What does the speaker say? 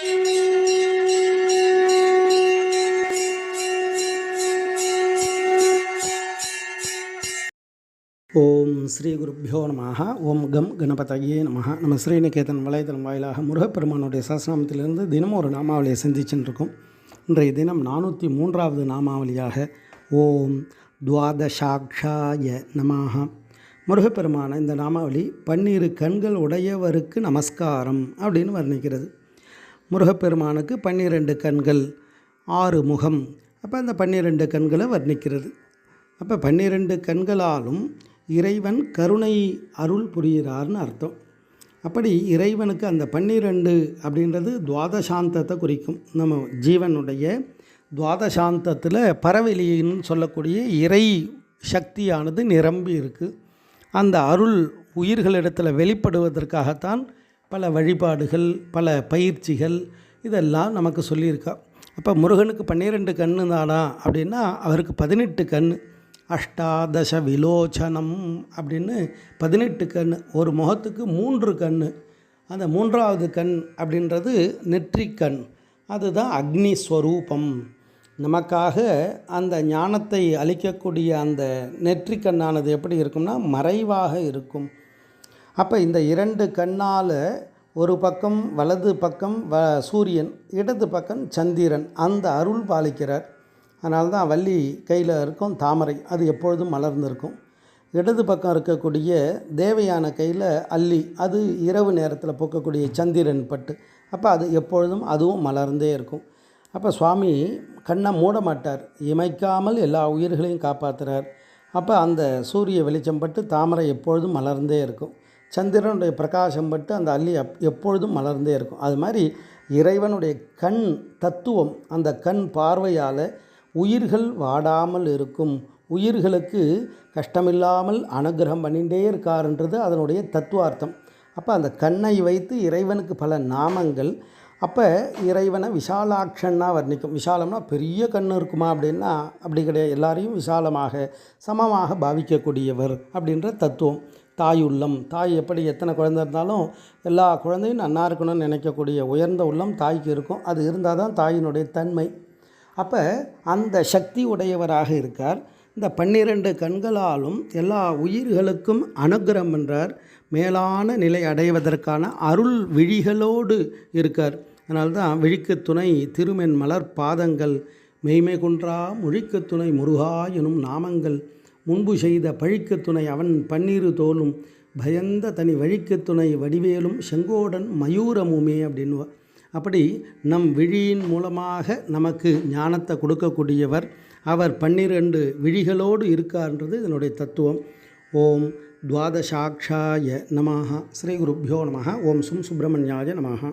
ஓம் ஸ்ரீ குருப்பியோ நமாக ஓம் கம் கணபதையே நமக நம்ம ஸ்ரீநிகேதன் வலைதளம் வாயிலாக முருகப்பெருமானுடைய சசநாமத்திலிருந்து தினமும் ஒரு நாமாவளியை சிந்திச்சுட்டு இன்றைய தினம் நானூற்றி மூன்றாவது நாமாவளியாக ஓம் துவாதசாட்சாய நமாக முருகப்பெருமான இந்த நாமாவளி பன்னிரு கண்கள் உடையவருக்கு நமஸ்காரம் அப்படின்னு வர்ணிக்கிறது. முருகப்பெருமானுக்கு பன்னிரெண்டு கண்கள் ஆறு முகம். அப்போ அந்த பன்னிரெண்டு கண்களை வர்ணிக்கிறது. அப்போ பன்னிரெண்டு கண்களாலும் இறைவன் கருணை அருள் புரிகிறார்னு அர்த்தம். அப்படி இறைவனுக்கு அந்த பன்னிரெண்டு அப்படின்றது துவாதசாந்தத்தை குறிக்கும். நம்ம ஜீவனுடைய துவாதசாந்தத்தில் பரவெளின்னு சொல்லக்கூடிய இறை சக்தியானது நிரம்பி இருக்குது அந்த அருள் உயிர்களிடத்தில் வெளிப்படுவதற்காகத்தான் பல வழிபாடுகள் பல பயிற்சிகள் இதெல்லாம் நமக்கு சொல்லியிருக்கா. அப்போ முருகனுக்கு பன்னிரெண்டு கண்ணு தானா? அப்படின்னா அவருக்கு பதினெட்டு கண் அஷ்டாதச விலோச்சனம் அப்படின்னு பதினெட்டு கண் ஒரு முகத்துக்கு மூன்று கண் அந்த மூன்றாவது கண் அப்படின்றது நெற்றிக்கண் அதுதான் அக்னி ஸ்வரூபம். நமக்காக அந்த ஞானத்தை அளிக்கக்கூடிய அந்த நெற்றிக்கண்ணானது எப்படி இருக்கும்னா மறைவாக இருக்கும். அப்போ இந்த இரண்டு கண்ணால் ஒரு பக்கம் வலது பக்கம் வ சூரியன் இடது பக்கம் சந்திரன். அந்த அருள் பாலிக்கிறார். அதனால தான் வள்ளி கையில் இருக்கும் தாமரை அது எப்பொழுதும் மலர்ந்திருக்கும். இடது பக்கம் இருக்கக்கூடிய தேவையான கையில் அல்லி அது இரவு நேரத்தில் பூக்கக்கூடிய சந்திரன் பட்டு அப்போ அது எப்பொழுதும் அதுவும் மலர்ந்தே இருக்கும். அப்போ சுவாமி கண்ணை மூட மாட்டார். இமைக்காமல் எல்லா உயிர்களையும் காப்பாற்றுறார் அப்போ அந்த சூரிய வெளிச்சம் பட்டு தாமரை எப்பொழுதும் மலர்ந்தே இருக்கும். சந்திரனுடைய பிரகாசம் பட்டு அந்த அள்ளி எப் எப்பொழுதும் மலர்ந்தே இருக்கும். அது மாதிரி இறைவனுடைய கண் தத்துவம் அந்த கண் பார்வையால் உயிர்கள் வாடாமல் இருக்கும். உயிர்களுக்கு கஷ்டமில்லாமல் அனுகிரகம் பண்ணிகிட்டே இருக்காருன்றது அதனுடைய தத்துவார்த்தம். அப்போ அந்த கண்ணை வைத்து இறைவனுக்கு பல நாமங்கள் அப்போ இறைவனை விசாலாட்சன்னா வர்ணிக்கும். விஷாலம்னா பெரிய கண் இருக்குமா அப்படின்னா அப்படி கிடையாது. எல்லாரையும் விசாலமாக சமமாக பாவிக்கக்கூடியவர் அப்படின்ற தத்துவம். தாய் உள்ளம். தாய் எப்படி எத்தனை குழந்தை இருந்தாலும் எல்லா குழந்தையும் நன்னா இருக்கணும்னு நினைக்கக்கூடிய உயர்ந்த உள்ளம் தாய்க்கு இருக்கும். அது இருந்தால் தான் தாயினுடைய தன்மை. அப்போ அந்த சக்தி உடையவராக இருக்கார். இந்த பன்னிரண்டு கண்களாலும் எல்லா உயிர்களுக்கும் அனுகிரம் என்றார். மேலான நிலை அடைவதற்கான அருள் விழிகளோடு இருக்கார். அதனால்தான் விழிக்கு துணை திருமென் மலர் பாதங்கள் மெய்மை குன்றா முழிக்கு துணை முருகா எனும் நாமங்கள் முன்பு செய்த பழிக்கு துணை அவன் பன்னீரு தோலும் பயந்த தனி வழிக்கு துணை வடிவேலும் செங்கோடன் மயூரமுமே அப்படின்வா அப்படி நம் விழியின் மூலமாக நமக்கு ஞானத்தை கொடுக்கக்கூடியவர் அவர் பன்னிரண்டு விழிகளோடு இருக்கார்ன்றது இதனுடைய தத்துவம். ஓம் துவாதசாட்சாய நமஹா. ஸ்ரீ குருப்யோ நமஹா. ஓம் சும் சுப்பிரமணியாய நமக